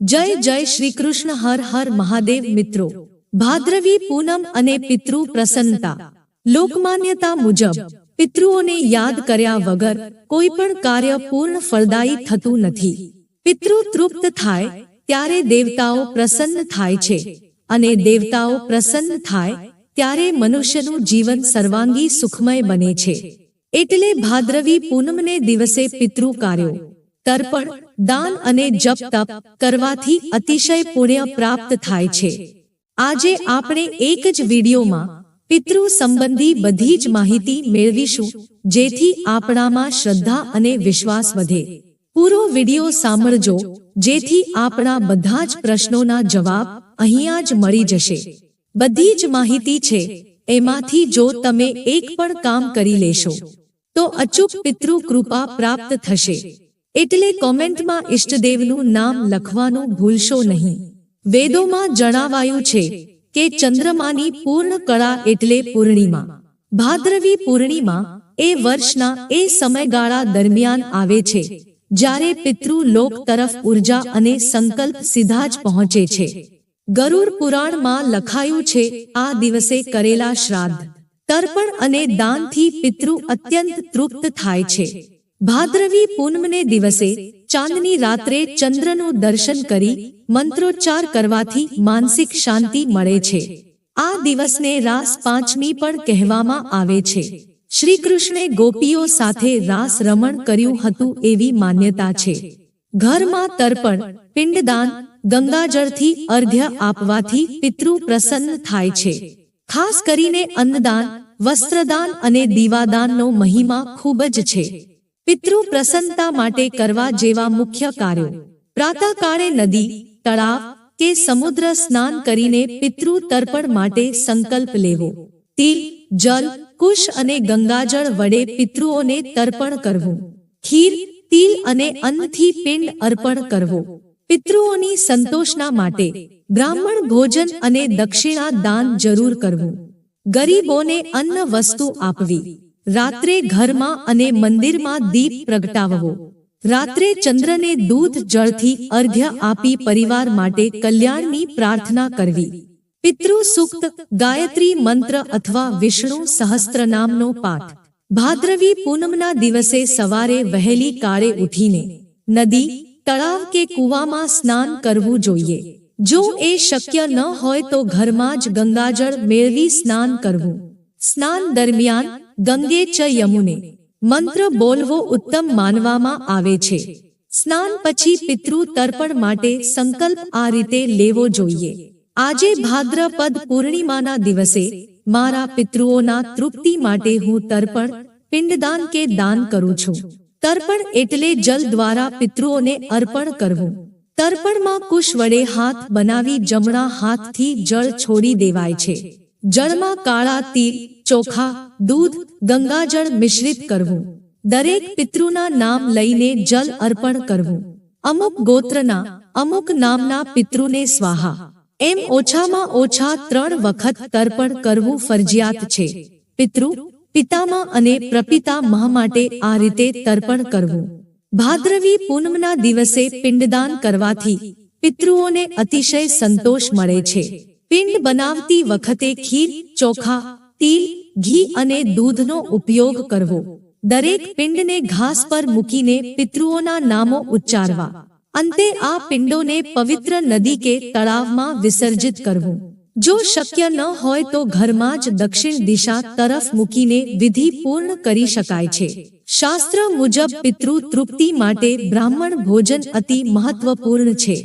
જય જય શ્રી કૃષ્ણ હર હર મહાદેવ મિત્રો. ભાદ્રવી પૂનમ અને પિતૃ પ્રસન્નતા. લોકમાન્યતા મુજબ, પિતૃઓને યાદ કર્યા વગર કોઈ પણ કાર્ય પૂર્ણ ફળદાયી થતું નથી. પિતૃ તૃપ્ત થાય ત્યારે દેવતાઓ પ્રસન્ન થાય છે. અને દેવતાઓ પ્રસન્ન થાય ત્યારે મનુષ્યનું જીવન સર્વાંગી સુખમય બને છે. એટલે ભાદ્રવી પૂનમને દિવસે પિતૃ કાર્યો. તર્પણ, દાન અને જપ તપ કરવાથી અતિશય પુણ્ય પ્રાપ્ત થાય છે. આજે આપણે એક જ વિડીયોમાં પિતૃ સંબંધી બધી જ માહિતી મેળવીશું, જેથી આપણામાં શ્રદ્ધા અને વિશ્વાસ વધે. પૂરો વીડિયો સાંભળજો, જેથી આપણા બધા જ પ્રશ્નોના જવાબ અહીંયા જ મળી જશે. બધી જ માહિતી છે, એમાંથી જો તમે એક પણ કામ કરી લેશો, તો અચૂક પિતૃ કૃપા પ્રાપ્ત થશે. એટલે કોમેન્ટમાં ઈષ્ટદેવનું નામ લખવાનું ભૂલશો નહીં. વેદોમાં જણાવાયું છે કે ચંદ્રમાની પૂર્ણ કળા એટલે પૂર્ણિમા. ભાદ્રવી પૂર્ણિમા એ વર્ષના એ સમયગાળા દરમિયાન આવે છે, જ્યારે પિતૃ લોક તરફ ઊર્જા અને સંકલ્પ સીધા જ પહોંચે છે. ગરુડ પુરાણમાં લખાયું છે, આ દિવસે કરેલા શ્રાદ્ધ, તર્પણ અને દાનથી પિતૃ અત્યંત તૃપ્ત થાય છે. ભાદ્રવી પૂનમને દિવસે ચાંદની રાત્રે ચંદ્રનું દર્શન કરી મંત્રોચ્ચાર કરવાથી માનસિક શાંતિ મળે છે. આ દિવસને રાસ પાંચમી પણ કહેવામાં આવે છે. શ્રી કૃષ્ણે ગોપીઓ સાથે રાસ રમણ કર્યું હતું એવી માન્યતા છે. ઘરમાં તર્પણ, પિંડદાન, ગંગાજળથી અર્ઘ્ય આપવાથી પિતૃ પ્રસન્ન થાય છે. ખાસ કરીને અન્નદાન, વસ્ત્રદાન અને દીવાદાનનો મહિમા ખૂબ જ છે. પિતૃ પ્રસન્નતા માટે કરવા જેવા મુખ્ય કાર્યો. પ્રાતઃકાળે નદી, તળાવ કે સમુદ્ર સ્નાન કરીને પિતૃ તર્પણ માટે સંકલ્પ લેવો. તિલ, જલ, કુશ અને ગંગાજળ વડે પિતૃઓને તર્પણ કરવું. ખીર, તિલ અને અન્નથી પિંડ અર્પણ કરવો. પિતૃઓની સંતોષના માટે બ્રાહ્મણ ભોજન અને દક્ષિણા દાન જરૂર કરવું. ગરીબોને અન્ન વસ્તુ આપવી. રાત્રે ઘરમાં અને મંદિરમાં દીપ પ્રગટાવવો. રાત્રે ચંદ્રને દૂધ જળથી અર્ઘ્ય આપી પરિવાર માટે કલ્યાણની પ્રાર્થના કરવી. પિતૃ સુક્ત ગાયત્રી મંત્ર અથવા વિષ્ણુ સહસ્ત્રનામનો પાઠ. ભાદ્રવી પૂનમના દિવસે સવારે વહેલી કાળે ઉઠીને નદી, તળાવ કે કૂવામાં સ્નાન કરવું જોઈએ. જો એ શક્ય ન હોય તો ઘરમાં જ ગંગાજળ મેળવી સ્નાન કરવું. સ્નાન દરમિયાન ગંગે ચ યમુને. મંત્ર બોલવો ઉત્તમ માનવામાં આવે છે. સ્નાન પછી પિતૃ તર્પણ માટે સંકલ્પ આ રીતે લેવો જોઈએ. આજે ભાદ્રપદ પૂર્ણિમાના દિવસે મારા પિતૃઓના તૃપ્તિ માટે હું તર્પણ, પિંડદાન કે દાન કરું છું. તર્પણ એટલે જલ દ્વારા પિતૃઓને અર્પણ કરવું. તર્પણમાં કુશ વડે હાથ બનાવી જમણા હાથથી જળ છોડી દેવાય છે. જળમાં કાળા તીર ચોખા, દૂધ, ગંગાજળ મિશ્રિત કરવું. દરેક પિતૃના નામ લઈને જલ અર્પણ કરવું. અમુક ગોત્રના, અમુક નામના પિતૃને સ્વાહા. એમ ઓછામાં ઓછા ત્રણ વખત તર્પણ કરવું ફરજિયાત છે. પિતૃ પિતામાં અને પ્રપિતા મહ માટે આ રીતે તર્પણ કરવું. ભાદ્રવી પૂનમના દિવસે પિંડદાન કરવાથી પિતૃઓને અતિશય સંતોષ મળે છે. પિંડ બનાવતી વખતે ખીર, ચોખા તિલ, ઘી અને દૂધનો ઉપયોગ કરવો. દરેક પિંડને ઘાસ પર મૂકીને પિતૃઓના નામો ઉચ્ચારવા. અંતે આ પિંડોને પવિત્ર નદી કે તળાવમાં વિસર્જિત કરવું. જો શક્ય ન હોય તો ઘરમાં જ દક્ષિણ દિશા તરફ મૂકીને વિધિ પૂર્ણ કરી શકાય છે. શાસ્ત્ર મુજબ પિતૃ તૃપ્તિ માટે બ્રાહ્મણ ભોજન અતિ મહત્વપૂર્ણ છે.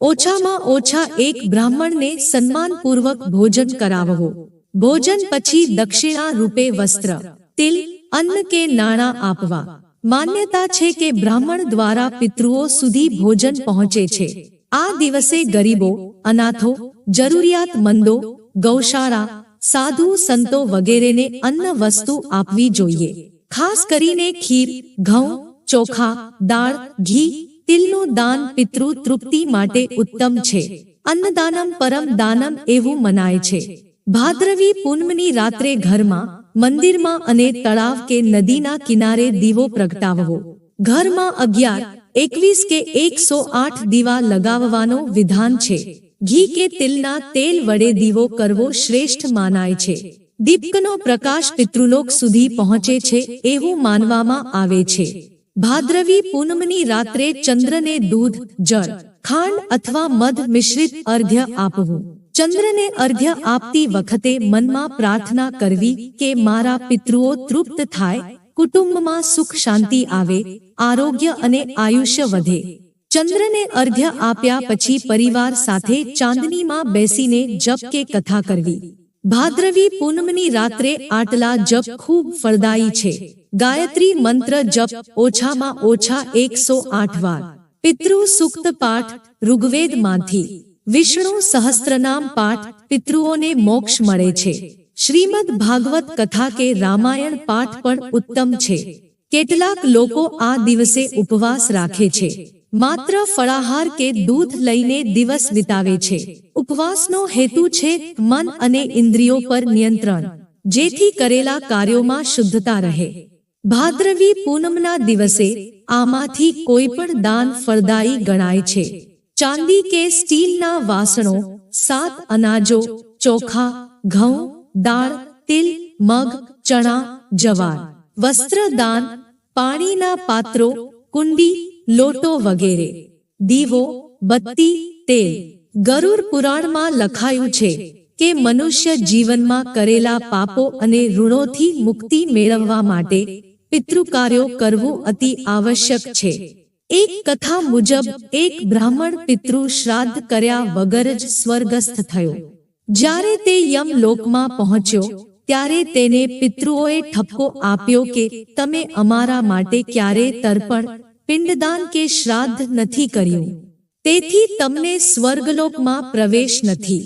ઓછામાં ઓછા એક બ્રાહ્મણને સન્માનપૂર્વક ભોજન કરાવવો. ભોજન પછી દક્ષિણા રૂપે વસ્ત્ર તિલ અન્ન કે નાણાં આપવા. માન્યતા છે કે બ્રાહ્મણ દ્વારા પિતૃઓ સુધી ભોજન પહોંચે છે. આ દિવસે ગરીબો અનાથો જરૂરિયાતમંદો ગૌશાળા સાધુ સંતો વગેરેને અન્ન વસ્તુ આપવી જોઈએ. ખાસ કરીને ખીર ઘઉં ચોખા દાળ ઘી તિલનું દાન પિતૃ તૃપ્તિ માટે ઉત્તમ છે. અન્નદાનમ પરમ દાનમ એવું મનાય છે. ભાદ્રવી પૂનમની રાત્રે ઘરમાં, મંદિરમાં અને તળાવ કે નદીના કિનારે દીવો પ્રગટાવવો. ઘરમાં અગિયાર, એકવીસ કે એકસો આઠ દીવા લગાવવાનો વિધાન છે. ઘી કે તિલના તેલ વડે દીવો કરવો શ્રેષ્ઠ માનાય છે. દીપકનો પ્રકાશ પિતૃલોક સુધી પહોંચે છે એવું માનવામાં આવે છે. ભાદ્રવી પૂનમની રાત્રે ચંદ્રને દૂધ, જળ, ખાંડ અથવા મધ મિશ્રિત અર્ઘ્ય આપવું. ચંદ્રને અર્ઘ્ય આપતી વખતે મનમાં પ્રાર્થના કરવી કે મારા પિતૃઓ તૃપ્ત થાય, કુટુંબમાં સુખ શાંતિ આવે, આરોગ્ય અને આયુષ્ય વધે. ચંદ્રને અર્ઘ્ય આપ્યા પછી પરિવાર સાથે ચાંદનીમાં બેસીને જપ કે કથા કરવી. ભાદ્રવી પૂનમની રાત્રે આટલા જપ ખૂબ ફળદાયી છે. ગાયત્રી મંત્ર જપ ઓછામાં ઓછા એકસો આઠ વાર. પિતૃ સુક્ત પાઠ ઋગ્વેદમાંથી. વિષ્ણુ સહસ્ત્રનામ પાઠ પિતૃઓને મોક્ષ મળે છે. શ્રીમદ ભાગવત કથા કે રામાયણ પાઠ પણ ઉત્તમ છે. કેટલાક લોકો આ દિવસે ઉપવાસ રાખે છે. માત્ર ફળાહાર કે દૂધ લઈને દિવસ વિતાવે છે. ઉપવાસનો હેતુ છે મન અને ઇન્દ્રિયો પર નિયંત્રણ, જેથી કરેલા કાર્યોમાં શુદ્ધતા રહે. ભાદ્રવી પૂનમના દિવસે આમાંથી કોઈ પણ દાન ફળદાયી ગણાય છે. ચાંદી કે સ્ટીલના વાસણો, સાત અનાજો, ચોખા, ઘઉં, દાળ, તિલ, મગ, ચણા, જવાર, વસ્ત્રદાન, પાણીના પાત્રો, કુંડી, લોટો વગેરે. દીવો, બત્તી, તેલ. ગરુર પુરાણમાં લખાયું છે કે મનુષ્ય જીવનમાં કરેલા પાપો અને ઋણોથી મુક્તિ મેળવવા માટે પિતૃકાર્યો કરવું અતિ આવશ્યક છે. એક કથા મુજબ એક બ્રાહ્મણ પિતૃ શ્રાદ્ધ કર્યા વગર જ સ્વર્ગસ્થ થયો. જ્યારે તે યમ લોકમાં પહોંચ્યો, ત્યારે તેને પિતૃઓએ ઠપકો આપ્યો કે તમે અમારા માટે ક્યારે તર્પણ, પિંડદાન કે શ્રાદ્ધ નથી કર્યું. તેથી તમને સ્વર્ગલોકમાં પ્રવેશ નથી.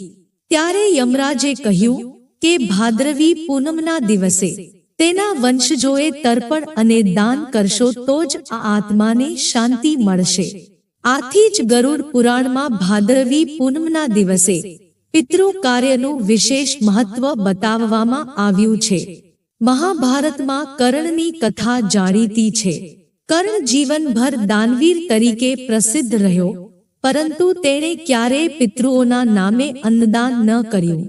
ત્યારે યમરાજે કહ્યું કે ભાદ્રવી પૂનમના દિવસે તેના વંશજોએ તર્પણ અને દાન કરશો તો જ આ આત્માને શાંતિ મળશે. આથી જ ગરુડ પુરાણમાં ભાદરવી પૂનમના દિવસે પિતૃ કાર્યનું વિશેષ મહત્વ બતાવવામાં આવ્યું છે. મહાભારતમાં કર્ણની કથા જાણીતી છે. કર્ણ જીવનભર દાનવીર તરીકે પ્રસિદ્ધ રહ્યો, પરંતુ તેણે ક્યારેય પિતૃઓના નામે અન્નદાન ન કર્યું.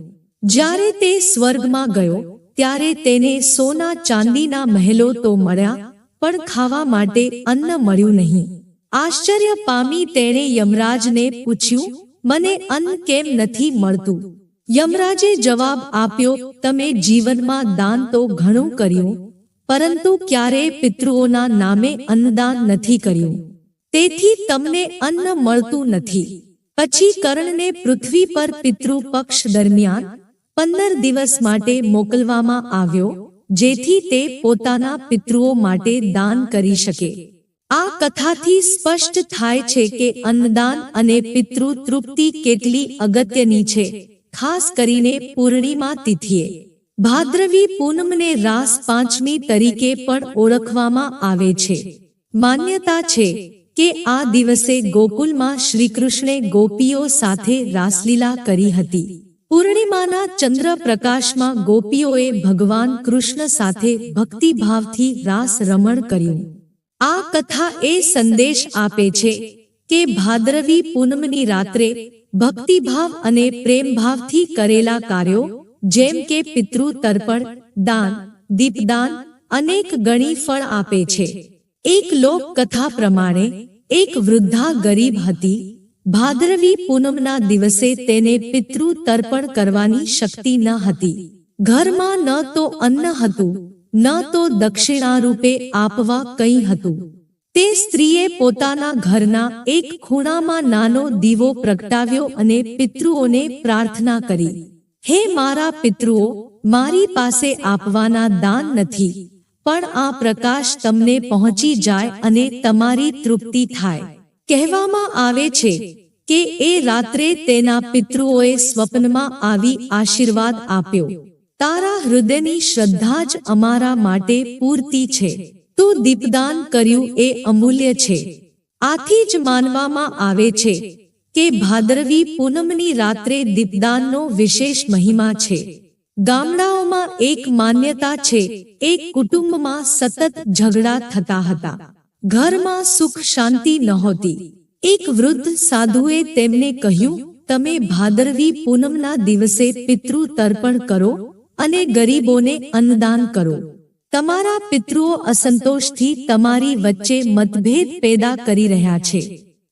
જ્યારે તે સ્વર્ગમાં ગયો ત્યારે તેને સોના ચાંદીના મહેલો તો મળ્યા, પણ ખાવા માટે અન્ન મળ્યું નહીં. આશ્ચર્ય પામી તેણે યમરાજને પૂછ્યું, મને અન્ન કેમ નથી મળતું? યમરાજે જવાબ આપ્યો, તમે જીવનમાં દાન તો ઘણું કર્યું, પરંતુ ક્યારેય પિતૃઓના નામે અન્નદાન નથી કર્યું. તેથી તમને અન્ન મળતું નથી. પછી કર્ણને પૃથ્વી પર પિતૃ પક્ષ દરમિયાન પંદર દિવસ માટે મોકલવામાં આવ્યો, જેથી તે પોતાના પિતૃઓ માટે દાન કરી શકે. આ કથાથી સ્પષ્ટ થાય છે કે અન્નદાન અને પિતૃ તૃપ્તિ કેટલી અગત્યની છે, ખાસ કરીને પૂર્ણિમા તિથિએ. ભાદ્રવી પૂનમને રાસ પાંચમી તરીકે પણ ઓળખવામાં આવે છે. માન્યતા છે કે આ દિવસે ગોકુલમાં શ્રીકૃષ્ણે ગોપીઓ સાથે રાસલીલા કરી હતી. પૂર્ણિમાના ચંદ્ર પ્રકાશમાં ગોપીઓએ ભગવાન કૃષ્ણ સાથે ભક્તિભાવથી રાસ રમણ કર્યું. આ કથા એ સંદેશ આપે છે કે ભાદ્રવી પૂનમની રાત્રે ભક્તિભાવ અને પ્રેમભાવથી કરેલા કાર્યો, જેમ કે પિતૃ તર્પણ દાન, દીપદાન, અનેક ગણી ફળ આપે છે. એક લોક કથા પ્રમાણે, એક વૃદ્ધા ગરીબ હતી ભાદ્રવી પૂનમના દિવસે તેને પિતૃ તર્પણ કરવાની શક્તિ ન હતી. ઘરમાં ન તો અન્ન હતું, ન તો દક્ષિણા રૂપે આપવા કંઈ હતું. તે સ્ત્રીએ પોતાના ઘરના એક ખૂણામાં નાનો દીવો પ્રગટાવ્યો અને પિતૃઓને પ્રાર્થના કરી, હે મારા પિતૃઓ, મારી પાસે આપવાના દાન નથી, પણ આ પ્રકાશ તમને પહોંચી જાય અને તમારી તૃપ્તિ થાય. કહેવામાં આવે છે કે એ રાત્રે તેના પિતૃઓએ સ્વપ્નમાં આવી આશીર્વાદ આપ્યો. તારા હૃદયની શ્રદ્ધા જ અમારા માટે પૂરતી છે. તું દીપદાન કર્યું એ અમૂલ્ય છે. આથી જ માનવામાં આવે છે કે ભાદરવી પૂનમની રાત્રે દીપદાનનો વિશેષ મહિમા છે. ગામડાઓમાં એક માન્યતા છે. એક કુટુંબમાં સતત ઝઘડા થતા હતા. ઘરમાં સુખ શાંતિ નહોતી. એક વૃદ્ધ સાધુએ તેમને કહ્યું, તમે ભાદરવી પૂનમના દિવસે પિતૃ તર્પણ કરો અને ગરીબોને અન્નદાન કરો. તમારા પિતૃઓ અસંતોષથી તમારી વચ્ચે મતભેદ પેદા કરી રહ્યા છે.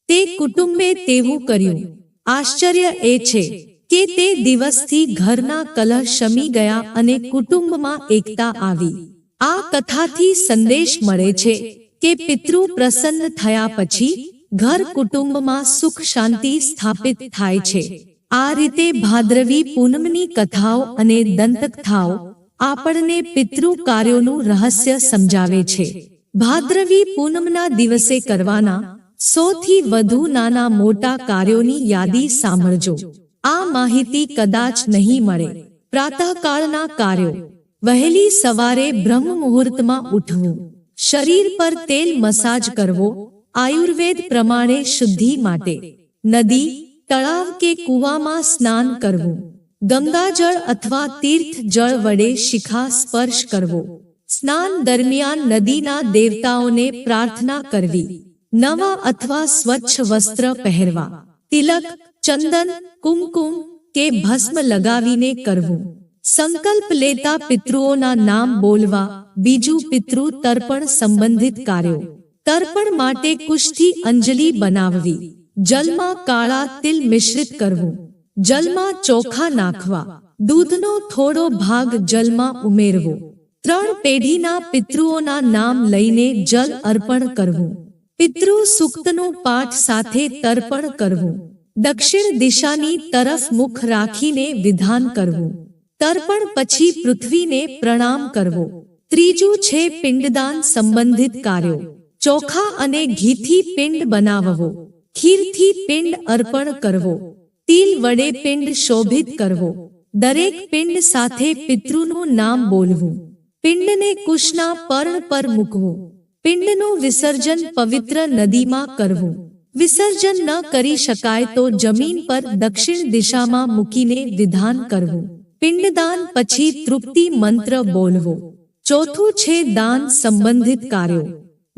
તે કુટુંબે તેવું કર્યું. આશ્ચર્ય એ છે કે તે દિવસથી ઘરના કલહ શમી ગયા અને કુટુંબમાં એકતા આવી. આ કથાથી સંદેશ મળે છે કે પિતૃ પ્રસન્ન થયા પછી ઘર કુટુંબમાં સુખ શાંતિ સ્થાપિત થાય છે. આ રીતે ભાદ્રવી પૂનમની કથાઓ અને દંતકથાઓ આપણને પિતૃ કાર્યોનું રહસ્ય સમજાવે છે. ભાદ્રવી પૂનમના દિવસે કરવાના સૌથી વધુ નાના મોટા કાર્યોની યાદી સાંભળજો. આ માહિતી કદાચ નહીં મળે. પ્રાતઃકાળના કાર્યો. વહેલી સવારે બ્રહ્મ મુહૂર્તમાં ઉઠવું. શરીર પર તેલ મસાજ કરવો આયુર્વેદ પ્રમાણે શુદ્ધિ માટે. નદી, તળાવ કે કૂવામાં સ્નાન કરવું. ગંગાજળ અથવા તીર્થ જળ વડે શિખા સ્પર્શ કરવો. સ્નાન દરમિયાન નદીના દેવતાઓને પ્રાર્થના કરવી. નવા અથવા સ્વચ્છ વસ્ત્ર પહેરવા. તિલક, ચંદન, કુમકુમ કે ભસ્મ લગાવીને કરવું. સંકલ્પ લેતા પિતૃઓના નામ બોલવા, બીજું પિતૃ તર્પણ સંબંધિત કાર્યો. તર્પણ માટે કુશથી અંજલિ બનાવવી. જલમાં કાળા તિલ મિશ્રિત કરવું. જલમાં ચોખા નાખવા. દૂધનો થોડો ભાગ જલમાં ઉમેરવો. ત્રણ પેઢીના પિતૃઓના નામ લઈને જલ અર્પણ કરવું. પિતૃ સૂક્તનો પાઠ સાથે તર્પણ કરવું. દક્ષિણ દિશાની તરફ મુખ રાખીને વિધાન કરવું. તર્પણ પછી પૃથ્વીને પ્રણામ કરવો. ત્રીજું છે પિંડદાન સંબંધિત કાર્યો. ચોખા અને ઘીથી પિંડ બનાવવો. ખીરથી પિંડ અર્પણ કરવો. તિલ વડે પિંડ શોભિત કરવો. દરેક પિંડ સાથે પિતૃનું નામ બોલવું. પિંડને કુશના પર્ણ પર મૂકવું. પિંડનું વિસર્જન પવિત્ર નદીમાં કરવું. વિસર્જન ન કરી શકાય તો જમીન પર દક્ષિણ દિશામાં મૂકીને વિધાન કરવું. પિંડદાન પછી તૃપ્તિ મંત્ર બોલવો. ચોથું છે દાન સંબંધિત કાર્યો.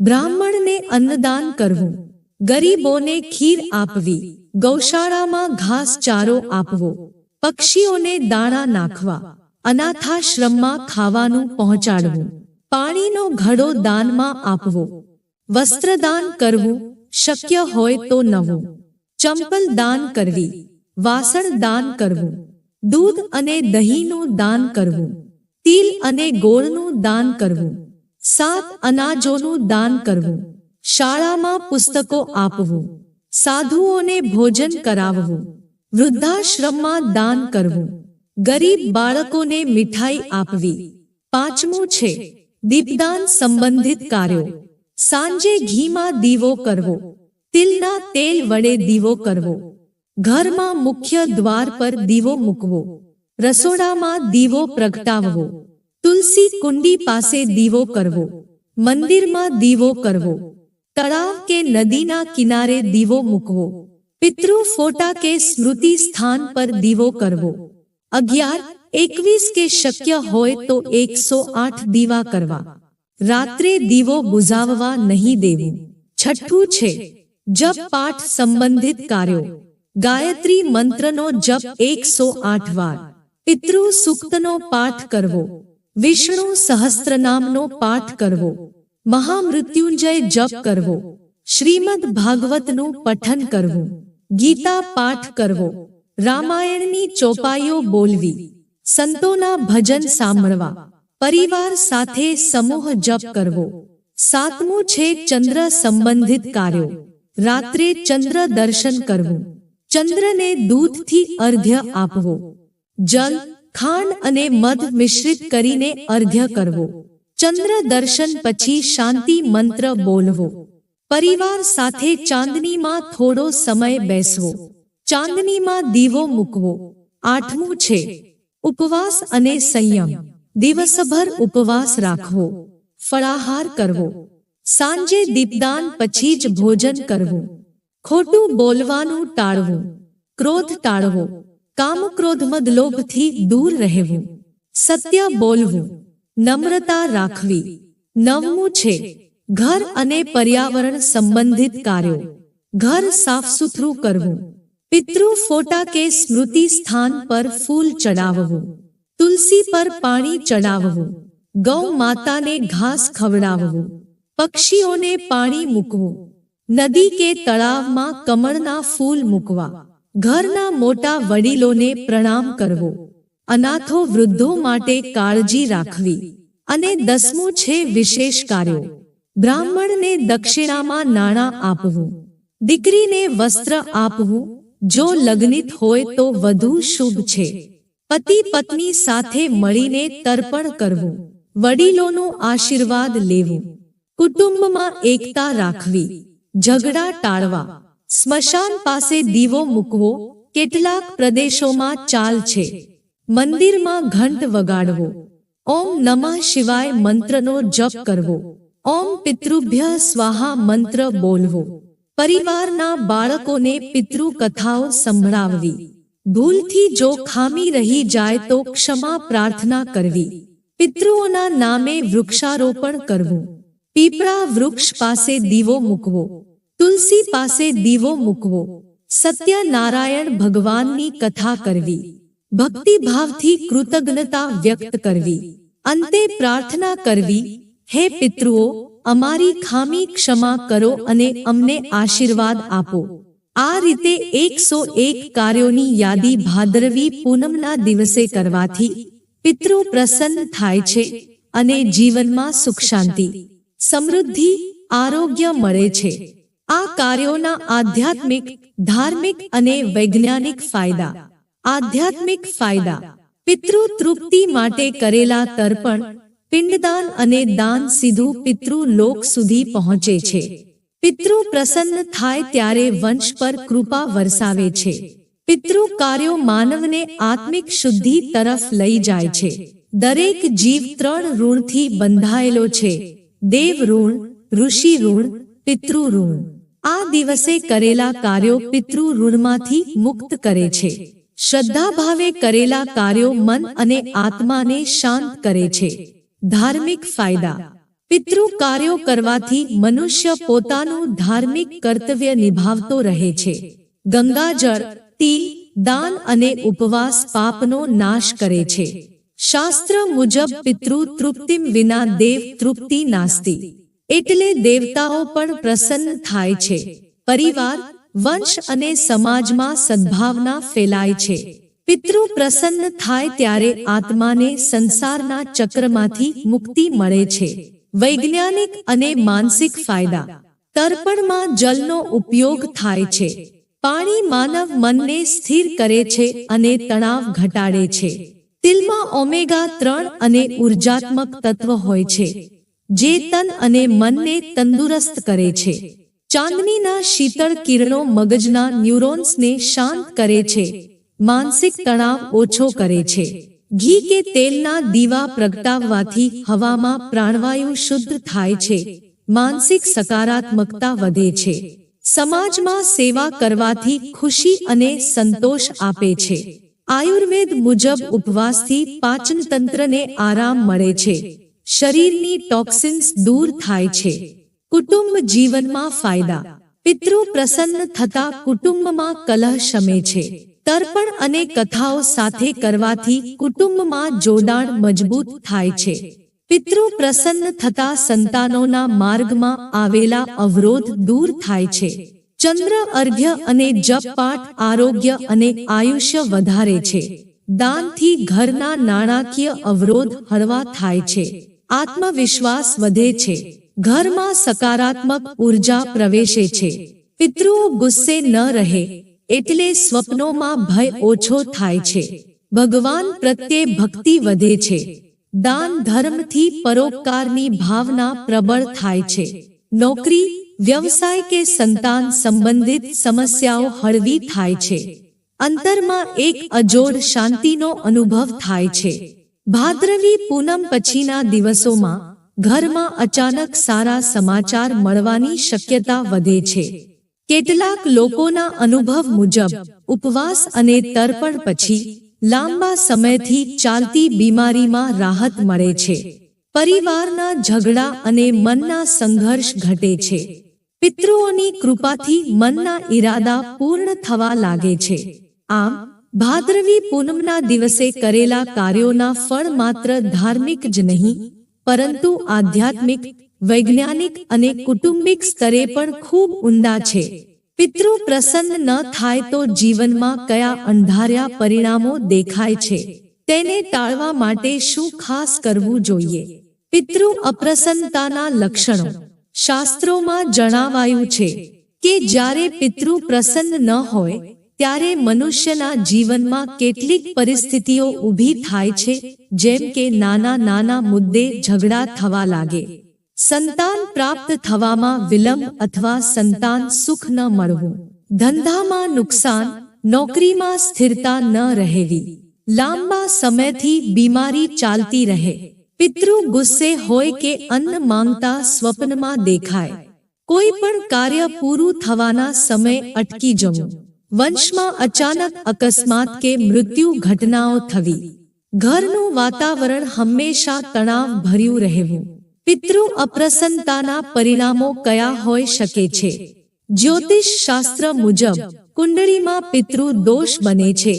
બ્રાહ્મણને અન્નદાન કરવું. ગરીબોને ખીર આપવી. ગૌશાળામાં ઘાસ ચારો આપવો. પક્ષીઓને દાણા નાખવા. અનાથાશ્રમમાં ખાવાનું પહોંચાડવું. પાણીનો ઘડો દાનમાં આપવો. વસ્ત્રદાન કરવું. શક્ય હોય તો નવું. ચંપલ દાન કરવી. વાસણ દાન કરવું. દૂધ અને દહીંનું દાન કરવું, તિલ અને ગોળનું દાન કરવું, સાત અનાજોનું દાન કરવું, શાળામાં પુસ્તકો આપવું, સાધુઓને ભોજન કરાવવું, વૃદ્ધાશ્રમમાં દાન કરવું, ગરીબ બાળકોને મીઠાઈ આપવી. પાંચમું છે, દીપદાન સંબંધિત કાર્યો. સાંજે ઘીમાં દીવો કરવો, તિલના તેલ વડે દીવો કરવો. ઘરમાં મુખ્ય દ્વાર પર દીવો મૂકવો, રસોડામાં દીવો પ્રગટાવવો, તુલસી કુંડી પાસે દીવો કરવો, મંદિરમાં દીવો કરવો, તળાવ કે નદીના કિનારે દીવો મૂકવો, પિતૃ ફોટા કે સ્મૃતિ સ્થાન પર દીવો કરવો. અગિયાર, એકવીસ કે શક્ય હોય તો એકસો આઠ દીવા કરવા. રાત્રે દીવો બુઝાવવા નહીં દેવું. છઠ્ઠું છે, જપ પાઠ સંબંધિત કાર્યો. ગાયત્રી મંત્રનો જપ એકસો આઠ વાર. પિતૃ સૂક્તનો પાઠ કરવો. વિષ્ણુ સહસ્ત્રનામનો પાઠ કરવો. મહામૃત્યુંજય જપ કરવો. શ્રીમદ ભાગવતનું પઠન કરવું. ગીતા પાઠ કરવો. રામાયણની ચોપાઈઓ બોલવી. સંતોના ભજન સાંભળવા. પરિવાર સાથે સમૂહ જપ કરવો. સાતમું છે ચંદ્ર સંબંધિત કાર્યો. રાત્રે ચંદ્ર દર્શન કરવું. ચંદ્રને દૂધથી અર્ધ્ય આપવો. જલ, ખાંડ અને મધ મિશ્રિત કરીને અર્ધ્ય કરવો. ચંદ્ર દર્શન પછી શાંતિ મંત્ર બોલવો. પરિવાર સાથે ચાંદનીમાં થોડો સમય બેસવો. ચાંદનીમાં દીવો મૂકવો. આઠમું છે, ઉપવાસ અને સંયમ. દિવસભર ઉપવાસ રાખવો. ફળાહાર કરવો. સાંજે દીપદાન પછી જ ભોજન કરવું. ખોટું બોલવાનું ટાળવું, ક્રોધ ટાળવો કામ ક્રોધમદ લોભથી દૂર રહેવું, સત્ય બોલવું, નમ્રતા રાખવી, નવમું છે, ઘર અને પર્યાવરણ સંબંધિત કાર્યો, ઘર સાફ સુથરું કરવું, પિતૃ ફોટા કે સ્મૃતિ સ્થાન પર ફૂલ ચડાવવું, તુલસી પર પાણી ચડાવવું, ગૌ માતાને ઘાસ ખવડાવવું, પક્ષીઓને પાણી મૂકવું નદી કે તળાવમાં કમળના ફૂલ મૂકવા. ઘરના મોટા વડીલોને પ્રણામ કરવો. અનાથો વૃદ્ધો માટે કાળજી રાખવી. અને દસમું છે વિશેષ કાર્યો. બ્રાહ્મણને દક્ષિણામાં નાણાં આપવું. દીકરીને વસ્ત્ર આપવું. જો લગ્નિત હોય તો વધુ શુભ છે. પતિ પત્ની સાથે મળીને તર્પણ કરવું. વડીલોનો આશીર્વાદ લેવું. કુટુંબમાં એકતા રાખવી. ઝઘડા ટાળવા. સ્મશાન પાસે દીવો મૂકવો કેટલાક પ્રદેશોમાં ચાલ છે. મંદિરમાં ઘંટ વગાડવો. ઓમ નમઃ શિવાય મંત્રનો જપ કરવો. ઓમ પિતૃભ્ય સ્વાહા મંત્ર બોલવો. પરિવારના બાળકોને પિતૃ કથાઓ સંભળાવવી. ભૂલથી જો ખામી રહી જાય તો ક્ષમા પ્રાર્થના કરવી. પિતૃઓના નામે વૃક્ષારોપણ કરવું. પીપળા વૃક્ષ પાસે દીવો મૂકવો, તુલસી પાસે દીવો મૂકવો, સત્યનારાયણ ભગવાનની કથા કરવી, ભક્તિભાવથી કૃતજ્ઞતા વ્યક્ત કરવી, અંતે પ્રાર્થના કરવી, હે પિતૃઓ, અમારી ખામી ક્ષમા કરો અને અમને આશીર્વાદ આપો. આ રીતે એકસો એક કાર્યોની યાદી ભાદરવી પૂનમના દિવસે કરવાથી પિતૃ પ્રસન્ન થાય છે અને જીવનમાં સુખ શાંતિ. સમૃદ્ધિ, આરોગ્ય મળે છે. આ કાર્યોના આધ્યાત્મિક, ધાર્મિક અને વૈજ્ઞાનિક ફાયદા. આધ્યાત્મિક ફાયદા. પિતૃ તૃપ્તિ માટે કરેલા તર્પણ, પિંડદાન અને દાન સીધું પિતૃ લોક સુધી પહોંચે છે. પિતૃ પ્રસન્ન થાય ત્યારે વંશ પર કૃપા વરસાવે છે. પિતૃ કાર્યો માનવને આત્મિક શુદ્ધિ તરફ લઈ જાય છે. દરેક જીવ ત્રણ ઋણથી બંધાયેલો છે. દેવ ઋણ ઋષિ ઋણ પિતૃ ઋણ આ દિવસે કરેલા કાર્યો પિતૃ ઋણમાંથી મુક્ત કરે છે. શ્રદ્ધા ભાવે કરેલા કાર્યો મન અને આત્માને શાંત કરે છે. ધાર્મિક ફાયદા. પિતૃ કાર્યો કરવાથી મનુષ્ય પોતાનું ધાર્મિક કર્તવ્ય નિભાવતો રહે છે. ગંગાજળ, તિલ, દાન અને ઉપવાસ પાપનો નાશ કરે છે. શાસ્ત્ર મુજબ પિતૃ તૃપ્તિમ વિના દેવ તૃપ્તિ નાસ્તી. એટલે દેવતાઓ પણ પ્રસન્ન થાય છે. પરિવાર, વંશ અને સમાજમાં સદ્ભાવના ફેલાય છે. પિતૃ પ્રસન્ન થાય ત્યારે આત્માને સંસારના ચક્રમાંથી મુક્તિ મળે છે. વૈજ્ઞાનિક અને માનસિક ફાયદા. તર્પણમાં જલનો ઉપયોગ થાય છે. પાણી માનવ મનને સ્થિર કરે છે અને તણાવ ઘટાડે છે. તિલમાં ઓમેગા ત્રણ અને ઉર્જાત્મક તત્વ હોય છે, જે તન અને મનને તંદુરસ્ત કરે છે. ચાંદનીના શીતળ કિરણો મગજના ન્યુરોન્સને શાંત કરે છે, માનસિક તણાવ ઓછો કરે છે. ઘી કે તેલના દીવા પ્રગટાવવાથી હવામાં પ્રાણવાયુ શુદ્ધ થાય છે, માનસિક સકારાત્મકતા વધે છે. સમાજમાં સેવા કરવાથી ખુશી અને સંતોષ આપે છે. આયુર્વેદ મુજબ ઉપવાસથી પાચન તંત્રને આરામ મળે છે. શરીરની ટોક્સિન્સ દૂર થાય છે. કુટુંબ જીવનમાં ફાયદા. પિતૃ પ્રસન્ન થતા કુટુંબમાં કલહ શમે છે. તર્પણ અને કથાઓ સાથે કરવાથી કુટુંબમાં જોડાણ મજબૂત થાય છે. પિતૃ પ્રસન્ન થતા સંતાનોના માર્ગમાં આવેલા અવરોધ દૂર થાય છે. ચંદ્ર, અર્ઘ્ય અને જપ પાઠ આરોગ્ય અને આયુષ્ય વધારે છે. દાનથી ઘરના નાણાકીય અવરોધ હળવા થાય છે. આત્મવિશ્વાસ વધે છે. ઘરમાં સકારાત્મક ઊર્જા પ્રવેશે છે. પિતૃઓ ગુસ્સે ન રહે, એટલે સ્વપ્નોમાં ભય ઓછો થાય છે. ભગવાન પ્રત્યે ભક્તિ વધે છે. દાન ધર્મથી પરોપકારની ભાવના પ્રબળ થાય છે. નોકરી વ્યવસાય કે સંતાન સંબંધિત સમસ્યાઓ હળવી થાય છે. અંતરમાં એક અજોડ શાંતિનો અનુભવ થાય છે. ભાદ્રવી પૂનમ પછીના દિવસોમાં ઘરમાં અચાનક સારા સમાચાર મળવાની શક્યતા વધે છે. કેટલાક લોકોના અનુભવ મુજબ, ઉપવાસ અને તર્પણ પછી લાંબા સમયથી ચાલતી બીમારીમાં રાહત મળે છે. પરિવારના ઝઘડા અને મનના સંઘર્ષ ઘટે છે. પિતૃઓની કૃપાથી મનના ઈરાદા પૂર્ણ થવા લાગે છે. આમ, ભાદ્રવી પૂનમના દિવસે કરેલા કાર્યોના ફળ માત્ર ધાર્મિક જ નહીં, પરંતુ આધ્યાત્મિક, વૈજ્ઞાનિક અને કુટુંબિક સ્તરે પણ ખૂબ ઊંડા છે. પિતૃ પ્રસન્ન ન થાય તો જીવનમાં કયા અંધાર્યા પરિણામો દેખાય છે? તેને ટાળવા માટે શું ખાસ કરવું જોઈએ? પિતૃ અપ્રસન્નતાના લક્ષણો. શાસ્ત્રોમાં જણાવાયું છે કે જ્યારે પિતૃ પ્રસન્ન ન હોય, ત્યારે મનુષ્યના જીવનમાં કેટલીક પરિસ્થિતિઓ ઊભી થાય છે, જેમ કે નાના નાના મુદ્દે ઝઘડા થવા લાગે. સંતાન પ્રાપ્ત થવામાં વિલંબ અથવા સંતાન સુખ ન મળવું. ધંધામાં નુકસાન, નોકરીમાં સ્થિરતા ન રહેવી. લાંબા સમયથી બીમારી ચાલતી રહે. પિતૃ ગુસ્સે હોય કે અન્ન માંગતા સ્વપ્નમાં દેખાય. કોઈ પણ કાર્ય પૂરું થવાના સમય અટકી જવું. વંશમાં અચાનક અકસ્માત કે મૃત્યુ ઘટનાઓ થવી. ઘરનું વાતાવરણ હંમેશા તણાવ ભર્યું રહેવું. પિતૃ અપ્રસન્નતાના પરિણામો કયા હોઈ શકે છે? જ્યોતિષ શાસ્ત્ર મુજબ, કુંડળીમાં પિતૃ દોષ બને છે,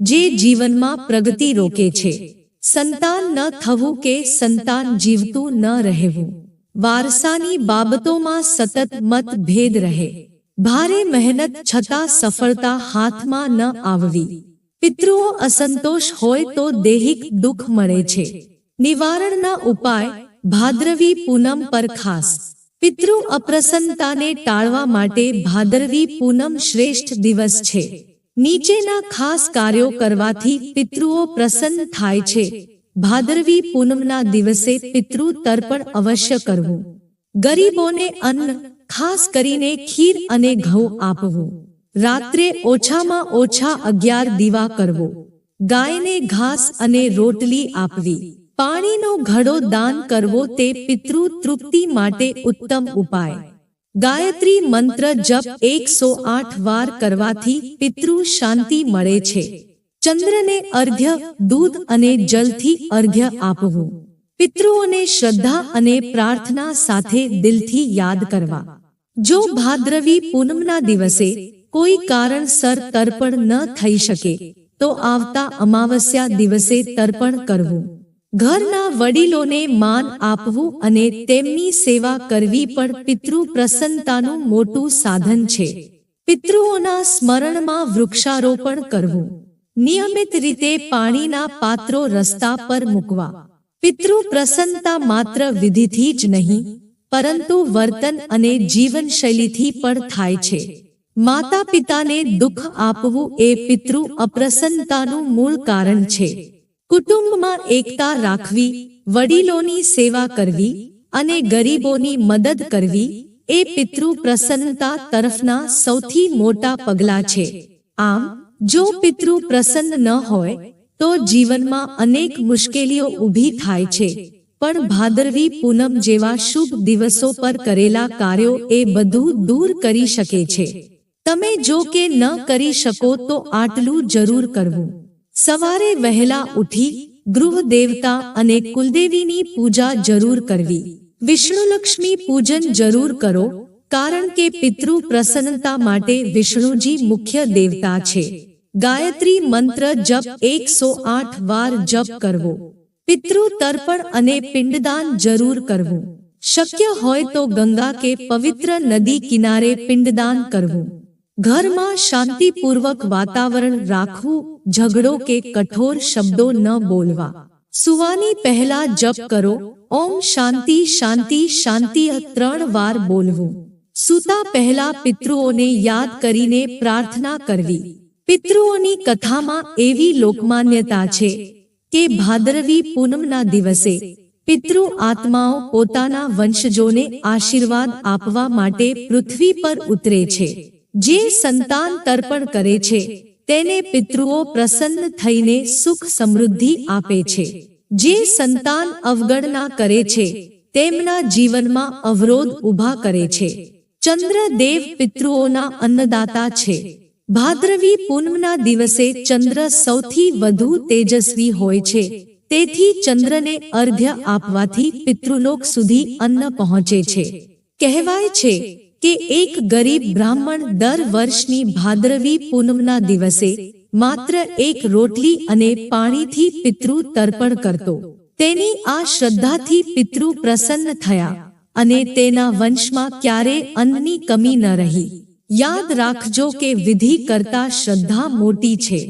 જે જીવનમાં પ્રગતિ રોકે છે. સંતાન ન થવું કે સંતાન જીવતું ન રહેવું. વારસાની બાબતોમાં સતત મતભેદ રહે. ભારે મહેનત છતાં સફળતા હાથમાં ન આવવી. પિતૃઓ અસંતોષ હોય તો દૈહિક દુઃખ મળે છે. નિવારણના ઉપાય, ભાદ્રવી પૂનમ પર ખાસ. પિતૃ અપ્રસન્નતાને ટાળવા માટે ભાદરવી પૂનમ શ્રેષ્ઠ દિવસ છે. નીચેના ખાસ કાર્યો કરવાથી પિતૃઓ પ્રસન્ન થાય છે. ભાદરવી પૂનમના દિવસે પિતૃ તર્પણ અવશ્ય કરવું. ગરીબોને અન્ન, ખાસ કરીને ખીર અને ઘઉં આપવું. રાત્રે ઓછામાં ઓછા અગિયાર દીવા કરવો. ગાયને ઘાસ અને રોટલી આપવી. પાણીનો ઘડો દાન કરવો તે પિતૃ તૃપ્તિ માટે ઉત્તમ ઉપાય. ગાયત્રી મંત્ર જપ એકસો આઠ વાર કરવાથી પિતૃ શાંતિ મળે છે. ચંદ્રને અર્ઘ્ય, દૂધ અને જલથી અર્ઘ્ય આપવું. પિતૃઓને શ્રદ્ધા અને પ્રાર્થના સાથે દિલથી યાદ કરવા. જો ભાદ્રવી પૂનમના દિવસે કોઈ કારણસર તર્પણ ન થઈ શકે, તો આવતા અમાવસ્યા દિવસે તર્પણ કરવું. ઘરના વડીલોને માન આપવું અને તેમની સેવા કરવી પણ પિતૃ પ્રસન્નતાનું મોટું સાધન છે. પિતૃઓના સ્મરણમાં વૃક્ષારોપણ કરવું. નિયમિત રીતે પાણીના પાત્રો રસ્તા પર મૂકવા. પિતૃ પ્રસન્નતા માત્ર વિધિથી જ નહીં, પરંતુ વર્તન અને જીવનશૈલીથી પણ થાય છે. માતા પિતાને દુઃખ આપવું એ પિતૃ અપ્રસન્નતાનું મૂળ કારણ છે. કુટુંબમાં એકતા રાખવી, વડીલોની સેવા કરવી અને ગરીબોની મદદ કરવી એ પિતૃ પ્રસન્નતા તરફના સૌથી મોટા પગલાં છે. આમ, જો પિતૃ પ્રસન્ન ન હોય, તો જીવનમાં અનેક મુશ્કેલીઓ ઊભી થાય છે. પણ ભાદરવી પૂનમ જેવા શુભ દિવસો પર કરેલા કાર્યો એ બધું દૂર કરી શકે છે. તમે જો કે ન કરી શકો તો આટલું જરૂર કરવું. સવારે વહેલા ઉઠી ગૃહ દેવતા અને કુલદેવીની પૂજા જરૂર કરવી. વિષ્ણુલક્ષ્મી પૂજન જરૂર કરો, કારણ કે પિતૃ પ્રસન્નતા માટે વિષ્ણુજી મુખ્ય દેવતા છે. ગાયત્રી મંત્ર જપ એકસો આઠ વાર જપ કરવો. પિતૃ તર્પણ અને પિંડદાન જરૂર કરવું. શક્ય હોય તો ગંગા કે પવિત્ર નદી કિનારે પિંડદાન કરવું. ઘરમાં શાંતિપૂર્વક વાતાવરણ રાખવું, ઝઘડો કે કઠોર શબ્દો ન બોલવા. સુવાની પહેલા જપ કરો, ઓમ શાંતિ શાંતિ શાંતિ ત્રણ વાર બોલવું. સૂતા પહેલા પિતૃઓને યાદ કરીને પ્રાર્થના કરવી. પિતૃઓની કથામાં એવી લોકમાન્યતા છે કે ભાદરવી પૂનમના દિવસે પિતૃ આત્માઓ પોતાના વંશજોને આશીર્વાદ આપવા માટે પૃથ્વી પર ઉતરે છે. જે સંતાન તર્પણ કરે છે, તેને પિતૃઓ પ્રસન્ન થઈને સુખ સમૃદ્ધિ આપે છે. જે સંતાન અવગણના કરે છે, તેમના જીવનમાં અવરોધ ઊભા કરે છે. ચંદ્ર દેવ પિતૃઓના અન્નદાતા છે. ભાદ્રવી પૂનમના દિવસે ચંદ્ર સૌથી વધુ તેજસ્વી હોય છે. તેથી ચંદ્રને અર્ઘ્ય આપવાથી પિતૃલોક સુધી અન્ન પહોંચે છે. કહેવાય છે કે એક ગરીબ બ્રાહ્મણ દર વર્ષની ભાદ્રવી પૂનમના દિવસે માત્ર એક રોટલી અને પાણીથી પિતૃ તર્પણ કરતો. તેની આ શ્રદ્ધાથી પિતૃ પ્રસન્ન થયા અને તેના વંશમાં ક્યારે અન્નની કમી ન રહી. યાદ રાખજો કે વિધિ કરતા શ્રદ્ધા મોટી છે.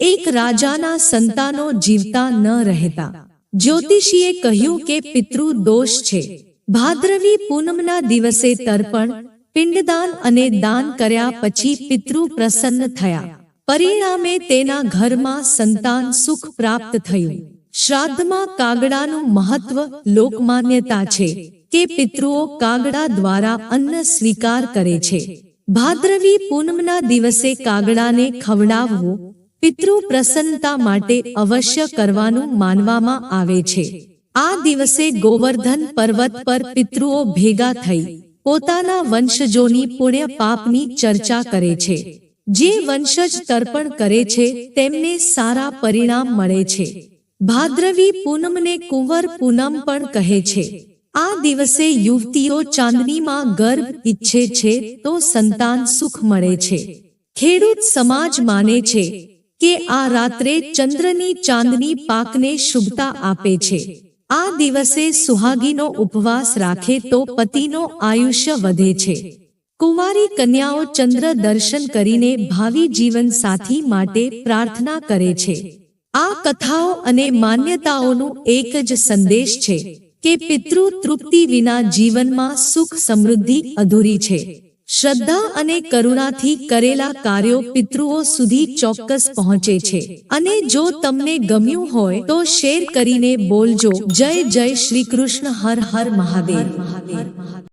એક રાજાના સંતાનો જીવતા ન રહેતા. જ્યોતિષીએ કહ્યું કે પિતૃ દોષ છે. ભાદ્રવી પૂનમના દિવસે તર્પણ પિંડદાન અને દાન કર્યા પછી પિતૃ પ્રસન્ન થયા. પરિણામે તેના ઘરમાં સંતાન સુખ પ્રાપ્ત થયું. શ્રાદ્ધમાં કાગડાનું મહત્વ લોકમાન્યતા છે કે પિતૃઓ કાગડા દ્વારા અન્ન સ્વીકાર કરે છે. ભાદ્રવી પૂનમના દિવસે કાગડાને ખવડાવવું પિતૃ પ્રસન્નતા માટે અવશ્ય કરવાનું માનવામાં આવે છે. આ દિવસે ગોવર્ધન પર્વત પર પિતૃઓ ભેગા થઈ પોતાના વંશજોની પુણ્ય પાપની ચર્ચા કરે છે. જે વંશજ તર્પણ કરે છે, તેમને સારા પરિણામ મળે છે. ભાદ્રવી પૂનમને કુંવર પૂનમ પણ કહે છે. આ દિવસે યુવતીઓ ચાંદનીમાં ગર્ભ ઈચ્છે છે, તો સંતાન સુખ મળે છે. ખેડૂત સમાજ માને છે કે આ રાત્રે ચંદ્રની ચાંદની પાકને શુભતા આપે છે. આ દિવસે સુહાગીનો ઉપવાસ રાખે તો પતિનો આયુષ્ય વધે છે. કુંવારી કન્યાઓ ચંદ્ર દર્શન કરીને ભાવિ જીવન સાથી માટે પ્રાર્થના કરે છે. આ કથાઓ અને માન્યતાઓનું એક જ સંદેશ છે કે પિતૃ તૃપ્તિ વિના જીવનમાં સુખ સમૃદ્ધિ અધૂરી છે. શ્રદ્ધા અને કરુણાથી કરેલા કાર્યો પિતૃઓ સુધી ચોક્કસ પહોંચે છે. અને જો તમને ગમ્યું હોય તો શેર કરીને બોલજો. જય જય શ્રી કૃષ્ણ. હર હર મહાદેવ.